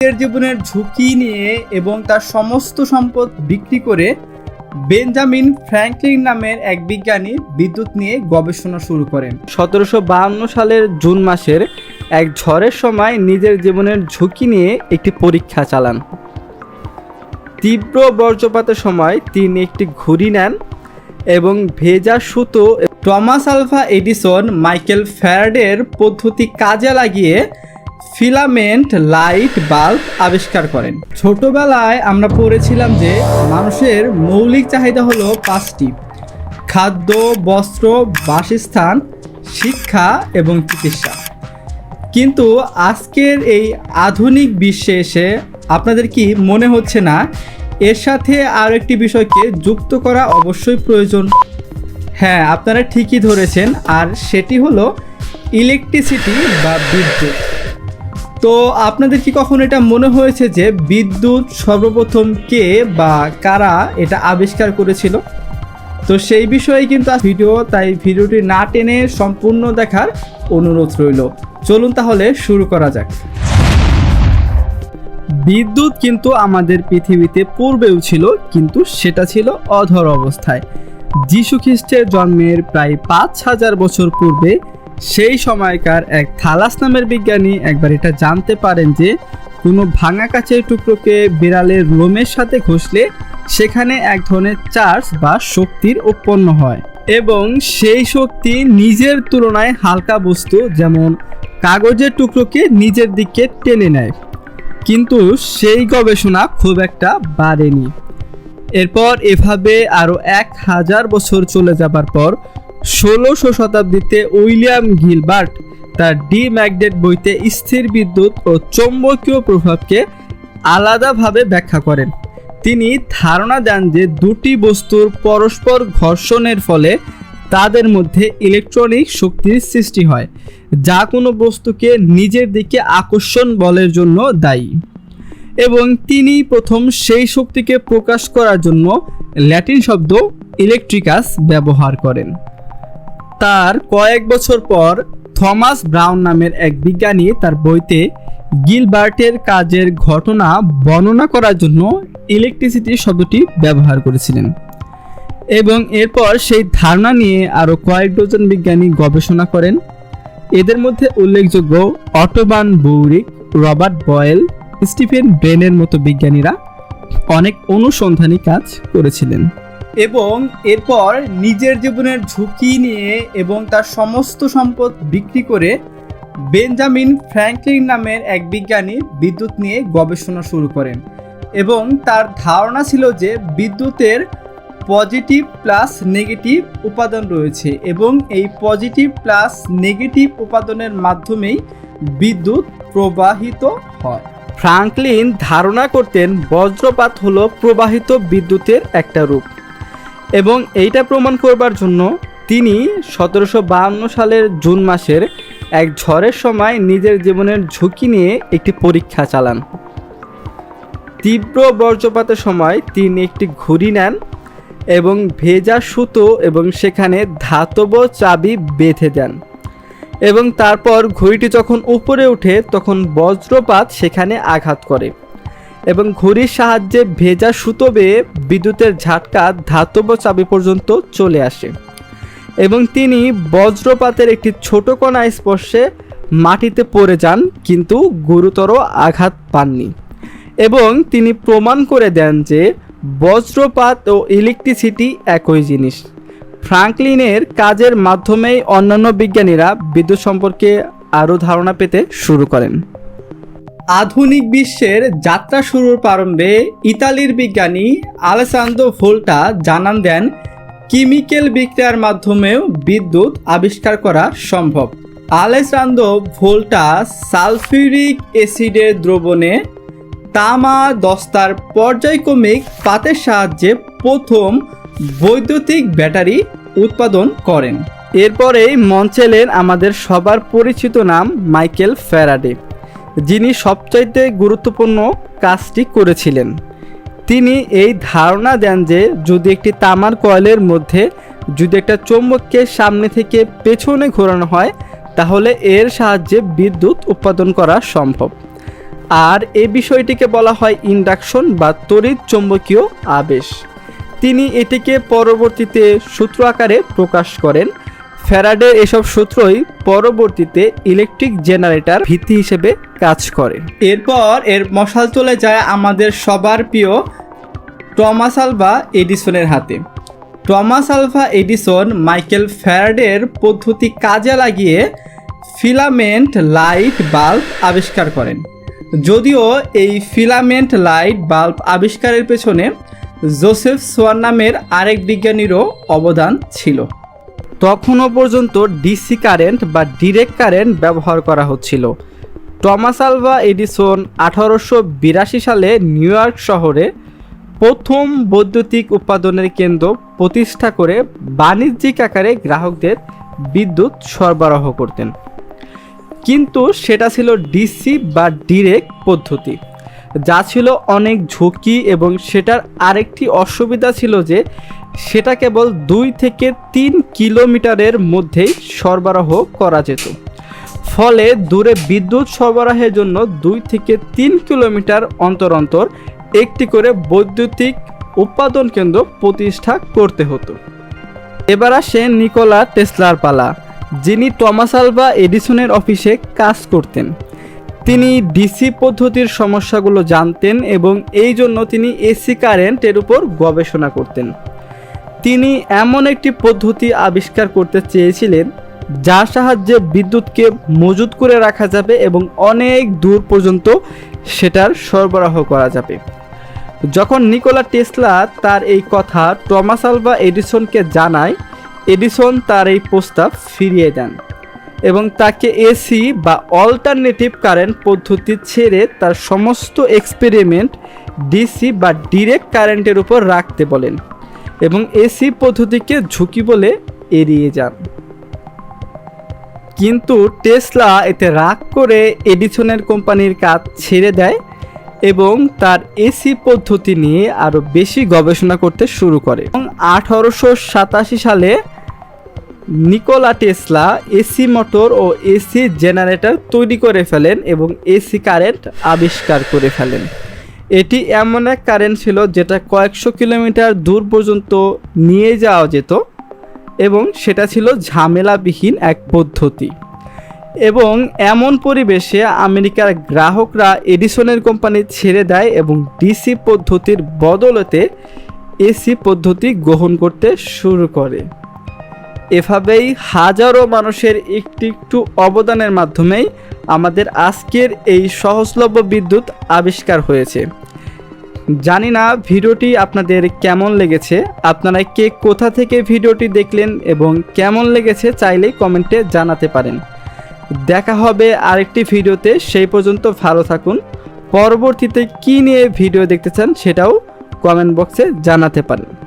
নিজের জীবনের ঝুঁকি নিয়ে এবং তার সমস্ত সম্পদ বিক্রি করে বেঞ্জামিন ফ্র্যাঙ্কলিন নামের এক বিজ্ঞানী বিদ্যুৎ নিয়ে গবেষণা শুরু করেন। সতেরোশো বাহান্ন সালের জুন মাসের এক ঝড়ের সময় নিজের জীবনের ঝুঁকি নিয়ে একটি পরীক্ষা চালান। তীব্র বজ্রপাতের সময় তিনি একটি ঘুড়ি নেন এবং ভেজা সুতো টমাস আলফা এডিসন মাইকেল ফ্যারাডের পদ্ধতি কাজে লাগিয়ে ফিলামেন্ট, লাইট, বাল্ব আবিষ্কার করেন। ছোটবেলায় আমরা পড়েছিলাম যে মানুষের মৌলিক চাহিদা হলো পাঁচটি। খাদ্য, বস্ত্র, বাসস্থান, শিক্ষা এবং চিকিৎসা। কিন্তু আজকের এই আধুনিক বিশ্বে এসে আপনাদের কি মনে হচ্ছে না? এর সাথে আর একটি বিষয়কে যুক্ত করা অবশ্যই প্রয়োজন। হ্যাঁ আপনারা ঠিকই ধরেছেন। আর সেটি হলো ইলেকট্রিসিটি বা বিদ্যুৎ। তো আপনাদের কি কখন এটা মনে হয়েছে যে বিদ্যুৎ সর্বপ্রথম কে বা কারা এটা আবিষ্কার করেছিল? তো সেই বিষয়ে কিন্তু ভিডিও, তাই ভিডিওটি না টেনে সম্পূর্ণ দেখার অনুরোধ রইল। চলুন তাহলে শুরু করা যাক। বিদ্যুৎ কিন্তু আমাদের পৃথিবীতে পূর্বেও ছিল, কিন্তু সেটা ছিল অধর অবস্থায়। যীশু খ্রিস্টের জন্মের প্রায় পাঁচ হাজার বছর পূর্বে সেই সময়কার এক থালাস নামের বিজ্ঞানী একবার এটা জানতে পারেন যে, কোনো ভাঙা কাচের টুকরোকে বিড়ালের লোমের সাথে ঘষলে সেখানে এক ধরনের চার্জ বা শক্তির উৎপন্ন হয় এবং সেই শক্তি নিজের তুলনায় হালকা বস্তু যেমন কাগজের টুকরোকে নিজের দিকে টেনে নেয়। কিন্তু সেই গবেষণা খুব একটা বাড়েনি। এরপর এভাবে আরও এক হাজার বছর চলে যাবার পর ষোলোশো শতাব্দীতে উইলিয়াম গিলবার্ট তার ডি ম্যাগনেট বইতে স্থির বিদ্যুৎ ও চৌম্বকীয় প্রভাবকে আলাদাভাবে ব্যাখ্যা করেন। তিনি ধারণা দেন যে দুটি বস্তুর পরস্পর ঘর্ষণের ফলে তাদের মধ্যে ইলেকট্রনিক শক্তির সৃষ্টি হয়, যা কোনো বস্তুকে নিজের দিকে আকর্ষণ বলের জন্য দায়ী। এবং তিনি প্রথম সেই শক্তিকে প্রকাশ করার জন্য ল্যাটিন শব্দ ইলেকট্রিকাস ব্যবহার করেন। তার কয়েক বছর পর থমাস ব্রাউন নামের এক বিজ্ঞানী তার বইতে গিলবার্টের কাজের ঘটনা বর্ণনা করার জন্য ইলেকট্রিসিটি শব্দটি ব্যবহার করেছিলেন। এবং এরপর সেই ধারণা নিয়ে আরও কয়েক ডজন বিজ্ঞানী গবেষণা করেন। এদের মধ্যে উল্লেখযোগ্য অটোবান বৌরিক রবার্ট বয়েল, স্টিফেন ব্রেনের মতো বিজ্ঞানীরা অনেক অনুসন্ধানী কাজ করেছিলেন। এবং এরপর নিজের জীবনের ঝুঁকি নিয়ে এবং তার সমস্ত সম্পদ বিক্রি করে বেঞ্জামিন ফ্র্যাঙ্কলিন নামের এক বিজ্ঞানী বিদ্যুৎ নিয়ে গবেষণা শুরু করেন। এবং তার ধারণা ছিল যে বিদ্যুতের পজিটিভ প্লাস নেগেটিভ উপাদান রয়েছে এবং এই পজিটিভ প্লাস নেগেটিভ উপাদানের মাধ্যমেই বিদ্যুৎ প্রবাহিত হয়। ফ্রাঙ্কলিন ধারণা করতেন বজ্রপাত হলো প্রবাহিত বিদ্যুতের একটা রূপ। এবং এইটা প্রমাণ করবার জন্য তিনি সতেরোশো সালের জুন মাসের এক ঝড়ের সময় নিজের জীবনের ঝুঁকি নিয়ে একটি পরীক্ষা চালান। তীব্র বজ্রপাতের সময় তিনি একটি ঘুড়ি নেন এবং ভেজা সুতো এবং সেখানে ধাতব চাবি বেঁধে দেন এবং তারপর ঘড়িটি যখন উপরে ওঠে তখন বজ্রপাত সেখানে আঘাত করে। এবং ঘড়ির সাহায্যে ভেজা সুতো বেয়ে বিদ্যুতের ঝাটকা ধাতব চাবি পর্যন্ত চলে আসে। এবং তিনি বজ্রপাতের একটি ছোট কণা স্পর্শে মাটিতে পড়ে যান, কিন্তু গুরুতর আঘাত পাননি। এবং তিনি প্রমাণ করে দেন যে বজ্রপাত ও ইলেকট্রিসিটি একই জিনিস। ফ্রাঙ্কলিনের কাজের মাধ্যমেই অন্যান্য বিজ্ঞানীরা বিদ্যুৎ সম্পর্কে আরও ধারণা পেতে শুরু করেন। আধুনিক বিশ্বের যাত্রা শুরুর প্রারম্ভে ইতালির বিজ্ঞানী আলেসান্দ্রো ভোল্টা জানান দেন কেমিক্যাল বিক্রিয়ার মাধ্যমেও বিদ্যুৎ আবিষ্কার করা সম্ভব। আলেসান্দ্রো ভোল্টা সালফিউরিক অ্যাসিডের দ্রবণে তামা দস্তার পর্যায়ক্রমিক পাতের সাহায্যে প্রথম বৈদ্যুতিক ব্যাটারি উৎপাদন করেন। এরপরেই মঞ্চে এলেন আমাদের সবার পরিচিত নাম মাইকেল ফ্যারাডে। যিনি সবচাইতে গুরুত্বপূর্ণ কাজটি করেছিলেন। তিনি এই ধারণা দেন যে যদি একটি তামার কয়েলের মধ্যে যদি একটা চৌম্বককে সামনে থেকে পেছনে ঘোরানো হয়, তাহলে এর সাহায্যে বিদ্যুৎ উৎপাদন করা সম্ভব। আর এই বিষয়টিকে বলা হয় ইন্ডাকশন বা তড়িৎ চৌম্বকীয় আবেশ। তিনি এটিকে পরবর্তীতে সূত্র আকারে প্রকাশ করেন। ফ্যারাডের এসব সূত্রই পরবর্তীতে ইলেকট্রিক জেনারেটর ভিত্তি হিসেবে কাজ করে। এরপর এর মশাল চলে যায় আমাদের সবার প্রিয় টমাস আলভা এডিসনের হাতে। টমাস আলভা এডিসন মাইকেল ফ্যারাডের পদ্ধতি কাজে লাগিয়ে ফিলামেন্ট লাইট বাল্ব আবিষ্কার করেন। যদিও এই ফিলামেন্ট লাইট বাল্ব আবিষ্কারের পেছনে জোসেফ সোয়ান নামের আরেক বিজ্ঞানীরও অবদান ছিল। তখনও পর্যন্ত ডিসি কারেন্ট বা ডিরেক্ট কারেন্ট ব্যবহার করা হচ্ছিল। টমাস আলভা এডিসন আঠারোশো বিরাশি সালে নিউ ইয়র্ক শহরে প্রথম বৈদ্যুতিক উৎপাদনের কেন্দ্র প্রতিষ্ঠা করে বাণিজ্যিক আকারে গ্রাহকদের বিদ্যুৎ সরবরাহ করতেন। কিন্তু সেটা ছিল ডিসি বা ডিরেক্ট পদ্ধতি। যা ছিল অনেক ঝুঁকি এবং সেটার আরেকটি অসুবিধা ছিল যে সেটা কেবল দুই থেকে তিন কিলোমিটারের মধ্যেই সরবরাহ করা যেত। ফলে দূরে বিদ্যুৎ সরবরাহের জন্য দুই থেকে তিন কিলোমিটার অন্তর অন্তর একটি করে বৈদ্যুতিক উৎপাদন কেন্দ্র প্রতিষ্ঠা করতে হতো। এবার আসে নিকোলা টেসলার পালা, যিনি টমাস আলভা এডিসনের অফিসে কাজ করতেন। তিনি ডিসি পদ্ধতির সমস্যাগুলো জানতেন এবং এই জন্য তিনি এসি কারেন্টের উপর গবেষণা করতেন। তিনি এমন একটি পদ্ধতি আবিষ্কার করতে চেয়েছিলেন, যার সাহায্যে বিদ্যুৎকে মজুত করে রাখা যাবে এবং অনেক দূর পর্যন্ত সেটার সরবরাহ করা যাবে। যখন নিকোলা টেসলা তার এই কথা টমাস আলভা এডিসনকে জানায়, এডিসন তার এই প্রস্তাব ফিরিয়ে দেন। এবং তাকে এসি বা অল্টারনেটিভ কারেন্ট পদ্ধতি ছেড়ে তার সমস্ত এক্সপেরিমেন্ট ডিসি বা ডিরেক্ট কারেন্টের উপর রাখতে বলেন এবং এসি পদ্ধতিকে ঝুঁকি বলে এড়িয়ে যান। কিন্তু টেসলা এতে রাগ করে এডিসনের কোম্পানির কাজ ছেড়ে দেয় এবং তার এসি পদ্ধতি নিয়ে আরও বেশি গবেষণা করতে শুরু করে। এবং আঠারোশো সাতাশি সালে নিকোলা টেসলা এসি মোটর ও এসি জেনারেটর তৈরি করে ফেলেন এবং এসি কারেন্ট আবিষ্কার করে ফেলেন। এটি এমন এক কারেন্ট ছিল যেটা কয়েকশো কিলোমিটার দূর পর্যন্ত নিয়ে যাওয়া যেত এবং সেটা ছিল ঝামেলাবিহীন এক পদ্ধতি। এবং এমন পরিবেশে আমেরিকার গ্রাহকরা এডিসনের কোম্পানি ছেড়ে দেয় এবং ডিসি পদ্ধতির বদলতে এসি পদ্ধতি গ্রহণ করতে শুরু করে। এভাবেই হাজারো মানুষের একটু একটু অবদানের মাধ্যমেই আমাদের আজকের এই সহজলভ্য বিদ্যুৎ আবিষ্কার হয়েছে। জানি না ভিডিওটি আপনাদের কেমন লেগেছে, আপনারা কে কোথা থেকে ভিডিওটি দেখলেন এবং কেমন লেগেছে চাইলেই কমেন্টে জানাতে পারেন। দেখা হবে আরেকটি ভিডিওতে, সেই পর্যন্ত ভালো থাকুন। পরবর্তীতে কী নিয়ে ভিডিও দেখতে চান সেটাও কমেন্ট বক্সে জানাতে পারেন।